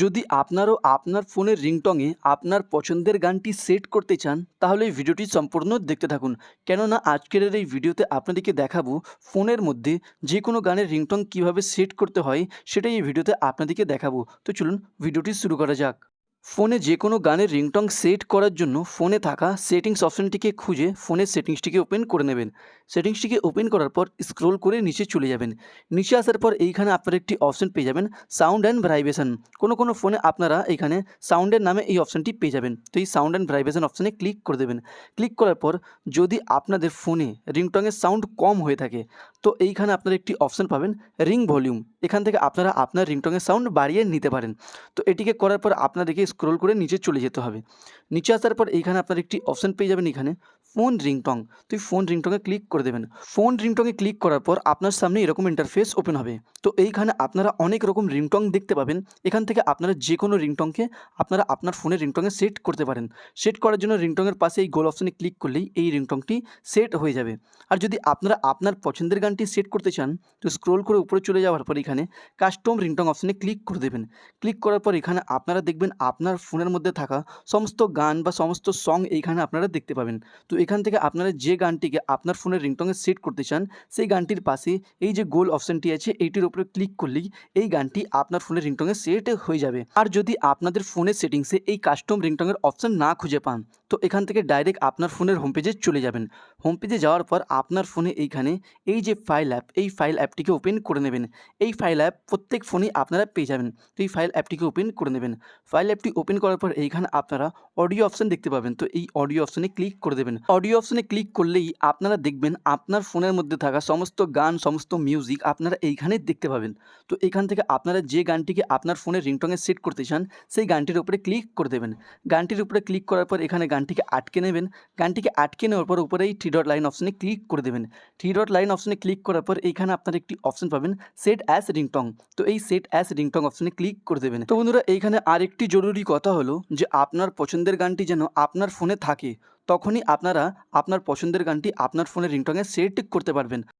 যদি আপনারও আপনার ফোনের রিংটংয়ে আপনার পছন্দের গানটি সেট করতে চান, তাহলে এই ভিডিওটি সম্পূর্ণ দেখতে থাকুন। কেননা আজকের এই ভিডিওতে আপনাদেরকে দেখাবো ফোনের মধ্যে যে কোনো গানের রিংটং কীভাবে সেট করতে হয়, সেটাই এই ভিডিওতে আপনাদেরকে দেখাবো। তো চলুন, ভিডিওটি শুরু করা যাক। ফোনে যে কোনো গানের রিংটং সেট করার জন্য ফোনে থাকা সেটিংস অপশানটিকে খুঁজে ফোনের সেটিংসটিকে ওপেন করে নেবেন। সেটিংসটিকে ওপেন করার পর স্ক্রোল করে নিচে চলে যাবেন। নিচে আসার পর এইখানে আপনারা একটি অপশন পেয়ে যাবেন, সাউন্ড অ্যান্ড ভাইব্রেশন। কোনো কোনো ফোনে আপনারা এখানে সাউন্ডের নামে এই অপশানটি পেয়ে যাবেন। তো এই সাউন্ড অ্যান্ড ভাইব্রেশন অপশানে ক্লিক করে দেবেন। ক্লিক করার পর যদি আপনাদের ফোনে রিংটংয়ের সাউন্ড কম হয়ে থাকে, তো এইখানে আপনারা একটি অপশান পাবেন রিং ভলিউম। এখান থেকে আপনারা আপনার রিংটংয়ের সাউন্ড বাড়িয়ে নিতে পারেন। তো এটিকে করার পর আপনাদেরকে স্ক্রোল করে নিচে চলে যেতে হবে। নিচে আসার পর এইখানে আপনার একটি অপশান পেয়ে যাবেন এখানে। Phone ringtone. তো এই ফোন রিংটংয়ে ক্লিক করে দেবেন। ফোন রিংটংয়ে ক্লিক করার পর আপনার সামনে এরকম ইন্টারফেস ওপেন হবে। তো এইখানে আপনারা অনেক রকম রিংটং দেখতে পাবেন। এখান থেকে আপনারা যে কোনো রিংটংকে আপনারা আপনার ফোনের রিংটংয়ে সেট করতে পারেন। সেট করার জন্য রিংটংয়ের পাশে এই গোল অপশানে ক্লিক করলেই এই রিংটংটি সেট হয়ে যাবে। আর যদি আপনারা আপনার পছন্দের গানটি সেট করতে চান, তো স্ক্রোল করে উপরে চলে যাওয়ার পর এখানে কাস্টম রিংটং অপশানে ক্লিক করে দেবেন। ক্লিক করার পর এখানে আপনারা দেখবেন আপনার ফোনের মধ্যে থাকা সমস্ত গান বা সমস্ত সং এইখানে আপনারা দেখতে পাবেন। তো এখান থেকে আপনারা যে গানটিকে আপনার ফোনের রিংটংয়ে সেট করতে চান, সেই গানটির পাশে এই যে গোল অপশানটি আছে, এইটির উপরে ক্লিক করলেই এই গানটি আপনার ফোনের রিংটংয়ে সেট হয়ে যাবে। আর যদি আপনাদের ফোনের সেটিংসে এই কাস্টম রিংটংয়ের অপশান না খুঁজে পান তো এখান থেকে ডাইরেক্ট আপনার ফোনের হোম পেজে চলে যাবেন। হোম পেজে যাওয়ার পর আপনার ফোনে এইখানে এই যে ফাইল অ্যাপ এই ফাইল অ্যাপটিকে ওপেন করে নেবেন। এই ফাইল অ্যাপ প্রত্যেক ফোনেই আপনারা পেয়ে যাবেন। তো এই ফাইল অ্যাপটিকে ওপেন করে নেবেন। ফাইল অ্যাপটি ওপেন করার পর এইখানে আপনারা অডিও অপশান দেখতে পাবেন। তো এই অডিও অপশানে ক্লিক করে দেবেন। অডিও অপশানে ক্লিক করলেই আপনারা দেখবেন আপনার ফোনের মধ্যে থাকা সমস্ত গান, সমস্ত মিউজিক আপনারা এইখানে দেখতে পাবেন। তো এখান থেকে আপনারা যে গানটিকে আপনার ফোনের রিংটংয়ে সেট করতে চান, সেই গানটির উপরে ক্লিক করে দেবেন। গানটির উপরে ক্লিক করার পর এখানে গানটিকে আটকে নেবেন। গানটিকে আটকে নেওয়ার পর উপরে এই থ্রি ডট লাইন অপশানে ক্লিক করে দেবেন। থ্রি ডট লাইন অপশানে ক্লিক করার পর এইখানে আপনারা একটি অপশান পাবেন সেট অ্যাস রিংটং তো এই সেট অ্যাস রিংটং অপশানে ক্লিক করে দেবেন। তো বন্ধুরা, এইখানে আরেকটি জরুরি কথা হলো যে আপনার পছন্দের গানটি যেন আপনার ফোনে থাকে, তখনই আপনারা আপনার পছন্দের গানটি আপনার ফোনে রিংটংয়ে সেট করতে পারবেন।